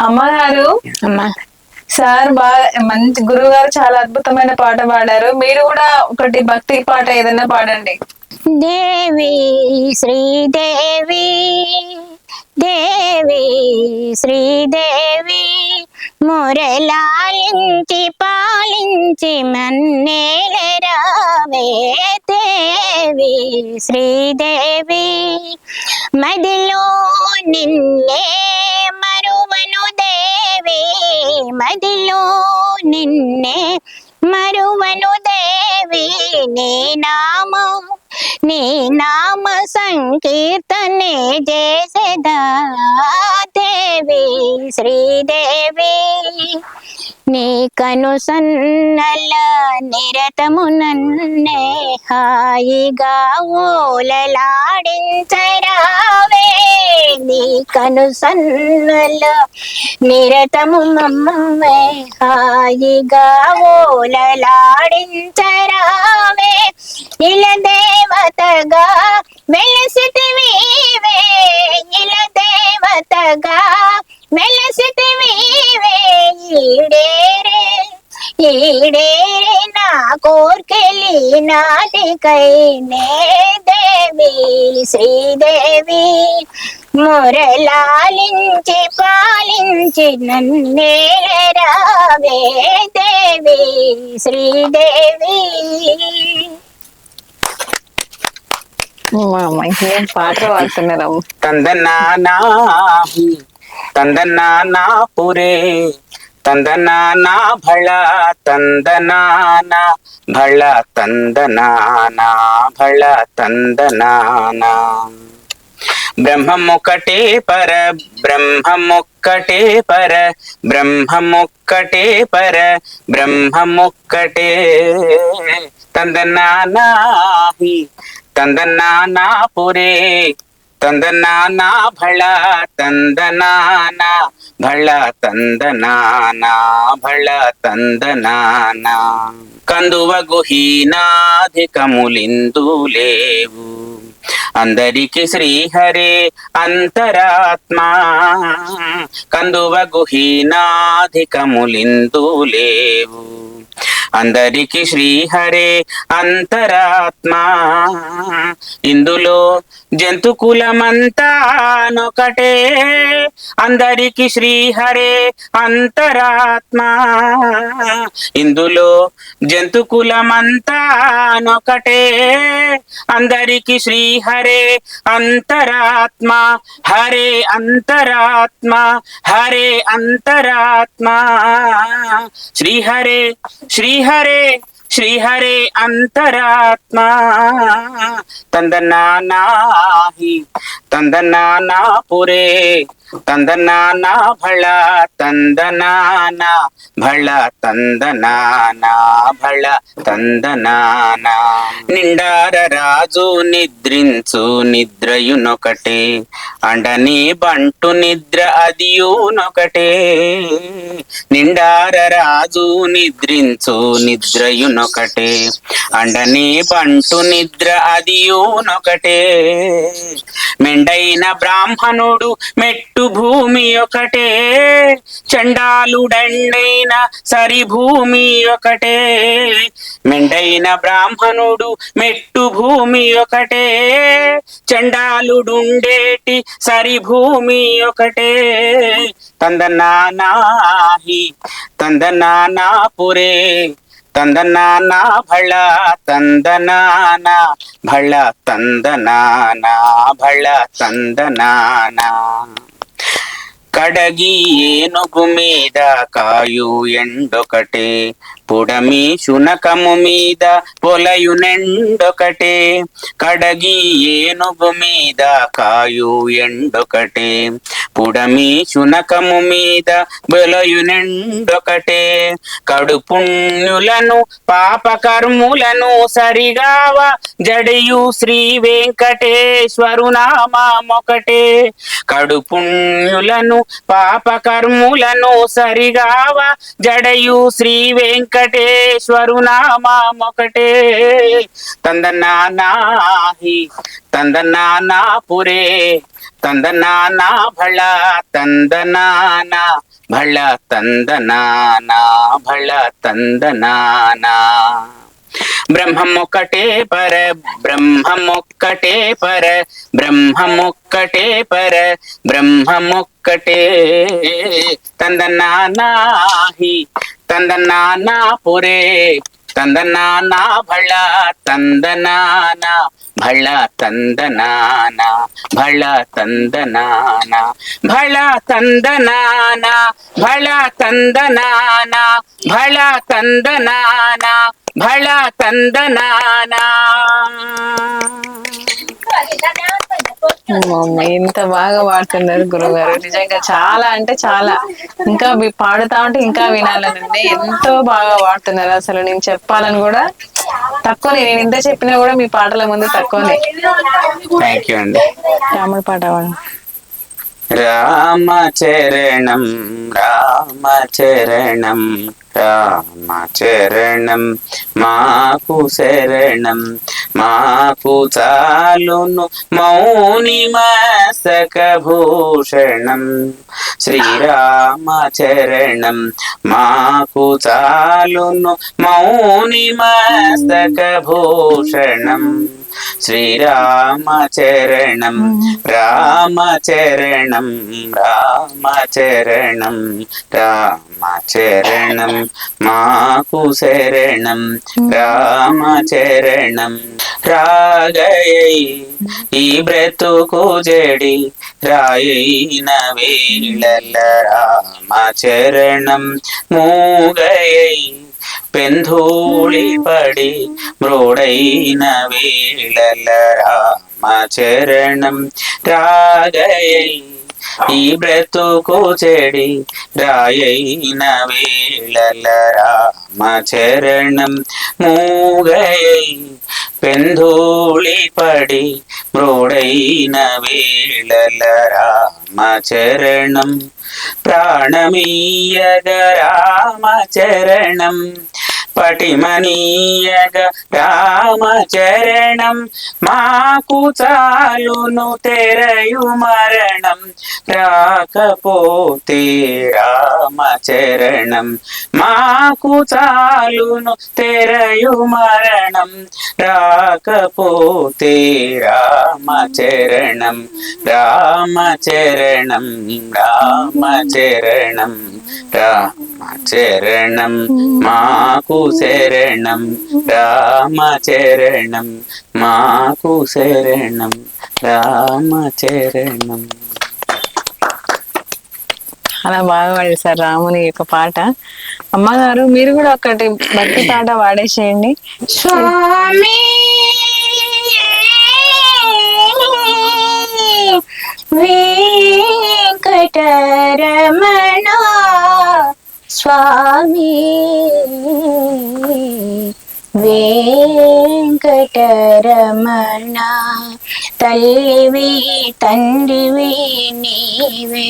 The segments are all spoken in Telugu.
అమ్మగారు. అమ్మా. సార్ బాగా మంచి గురువు గారు చాలా అద్భుతమైన పాట పాడారు. మీరు కూడా ఒకటి భక్తి పాట ఏదైనా పాడండి. దేవి శ్రీదేవి దేవి శ్రీదేవి మురళాలించి పాలించి మన్నేలరావే దేవి శ్రీదేవి. మదిలో నిన్నే మరువను మదిలో నిన్నే మరువను దేవి నీ నామం నీ నామ సంకీర్తనే చేసేదా దేవి శ్రీదేవి? నీ కను సన్నల నిరతము నన్నే హాయిగా ఓలలాడించరా నీ కను సన్నల నిరతము మమ్మే హాయిగా ఓలలాడించరావే. ఇల దేవతగా వెలసితివీవే ఇల దేవతగా వెలసితివీవే ఈడేరే ఈడేరే నా నాటికై నే దేవి శ్రీదేవి మురళాలించి పాలించి నన్నే రావే దేవి శ్రీదేవి పాట వాడుతున్నారమ్మ తందన్నా నా తందన్నా నా పురే. ತಂದನಾನ ಭಳ ತಂದನಾನ ಭಳ ತಂದನಾನ ಭಳ ತಂದನಾನ బ్రహ్మముక్కటే పర బ్రహ్మముక్కటే పర బ్రహ్మముక్కటే పర బ్రహ్మముక్కటే తందనానాహి తందనానా పురే తందనానా భళ తందనాన భళ తందనాన భళ తందనాన కందువ గుహీనాధికములిందు లేవు అందరికి శ్రీహరే అంతరాత్మ కందువ గుహీనాధికములిందు లేవు అందరికి శ్రీహరే అంతరాత్మా. ఇందులో జంతుకులమంతానొకటే అందరికి శ్రీహరే అంతరాత్మా. ఇందులో జంతుకులమంతానొకటే అందరికి శ్రీహరే అంతరాత్మ. హరే అంతరాత్మ. హరే అంతరాత్మ. శ్రీహరే శ్రీహరే శ్రీహరే అంతరాత్మ. తందనా నా పురే తందనానా భళ తందనాన భళ తందనాన భళ తందనాన నిండార రాజు నిద్రించు నిద్రయునొకటే అండని బంటు నిద్ర అదియునొకటే నిండార రాజు నిద్రించు నిద్రయునొకటే అండని బంటు నిద్ర అదియునొకటే మెండైన బ్రాహ్మణుడు మెట్టు భూమి ఒకటే చండాలుడండైన సరి భూమి ఒకటే. మెండైన బ్రాహ్మణుడు మెట్టు భూమి ఒకటే చండాలుడుండేటి సరి భూమి ఒకటే. తందనానాహి తందనానా పురే ತಂದನಾನ ಭಳ ತಂದನಾನ ಭಳ ತಂದನಾನ ಭಳ ತಂದನಾನ ಕಡಗಿ ಏನುಗು మీద ಕಾಯು ಎಂಡೊಕಟೆ పుడమి శునకము మీద పొలయునెండొకటే కడగి ఏనుగు మీద కాయు ఎండొకటే. పుడమి శునకము మీద బొలయునెండొకటే కడుపుణ్యులను పాపకర్ములను సరిగావ జడయు శ్రీ వెంకటేశ్వరు కడుపుణ్యులను పాపకర్ములను సరిగావ జడయు శ్రీ వెంకట వెంకటేశ్వరు నామొకటే తందనానాహి తందనానా పురే తందనానా భళ తందనా భళ తందనా భళ తందనా బ్రహ్మమొక్కటే పర బ్రహ్మమొక్కటే పర బ్రహ్మమొక్కటే పర బ్రహ్మమొక్కటే. తందనానాహి తందనానా పురే తందనానా భళ తందనానా భళ తందనానా భళ తందనానా భళ తందనానా భళ తందనానా భళ తందనానా భళ తందనానా అమ్మమ్మ, ఇంత బాగా పాడుతున్నారు గురుగారు నిజంగా చాలా అంటే చాలా. ఇంకా మీ పాడుతా ఉంటే ఇంకా వినాలనండి ఎంతో బాగా పాడుతున్నారు. అసలు నేను చెప్పాలని కూడా తక్కువనే. నేను ఇంత చెప్పినా కూడా మీ పాటల ముందు తక్కువనే. థ్యాంక్ యూ అండి. రాముడి పాట పాడు. రామచరణం రామ చరణం మాకు శరణం మాకు చాలును మౌని మస్తక భూషణం. శ్రీరామ చరణం మాకు చాలును మౌని మస్తక భూషణం. శ్రీరామచరణం రామచరణం రామచరణం రామచరణం మాకు శరణం రామచరణం రాగయై ఈ బ్రతుకు జడి రాయైన వేళల రామచరణం మూగయై పెంధూళి పడి మ్రోడైన వేళల రామచరణం రాగయై ఈ బ్రతుకు చెడి రాయైన వేళల రామచరణం మూగయై పెంధూళి పడి మ్రోడైన వేళల రామచరణం ప్రాణమీయగ రామచరణం పటిమనీయగ రామచరణం. మాకు చాలును తెరయు మరణం. రాకపోతే రామచరణం. మాకు చాలును తెరయు మరణం. రాకపోతే రామచరణం. రామచరణం రామచరణం. రామచరణం మాకు శరణం రామచరణం మాకు శరణం రామచరణం. అలా బాగా పాడేశారు రాముని యొక్క పాట. అమ్మగారు మీరు కూడా ఒకటి భక్తి పాట పాడేసేయండి. స్వామి వెంకటరమణ. స్వామి వెంకటరమణ తల్లివి తండ్రివి నీవే.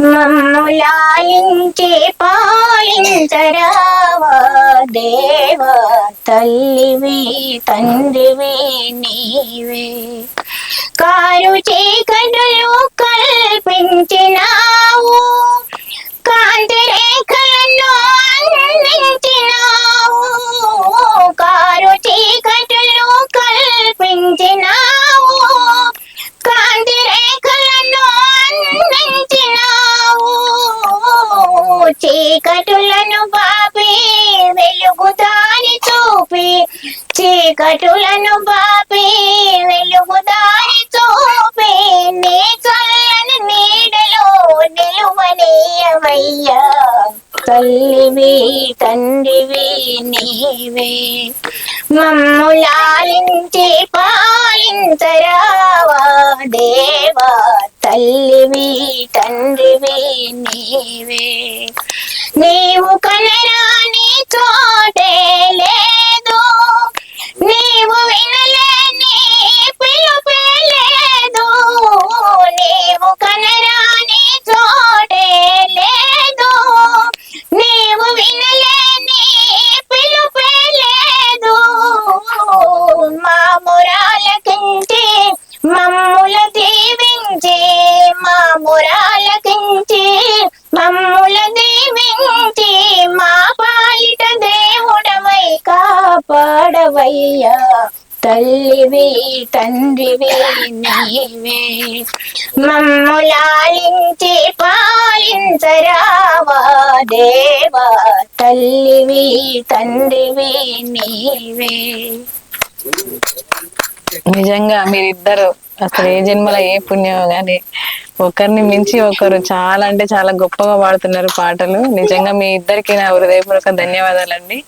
మమ్ములాలించే పాలించరావా దేవా తల్లివి తండ్రివి నీవే. కారు చీకటులు కల్ చీకటులను బాపే వెలుగు దారి చూపే నీ చల్లని నీడలో నిలువనీయవయ్యా తల్లివి తండ్రివి నీవే. మమ్ములాలించి పాలించరావా దేవా. తల్లివి తండ్రివి నీవే. నీవు కనరాని చోటే లేదు. నీవు వినలేని కాపాడవయ్యా తల్లివి తండ్రివి నీవే. మమ్ములాలించి పాలించరావా దేవా. తల్లివి తండ్రివి నీవే. నిజంగా మీరిద్దరు అసలు ఏ జన్మలో ఏ పుణ్యం గాని ఒకరిని మించి ఒకరు చాలా అంటే చాలా గొప్పగా పాడుతున్నారు పాటలు. నిజంగా మీ ఇద్దరికి నా హృదయపూర్వక ధన్యవాదాలండి.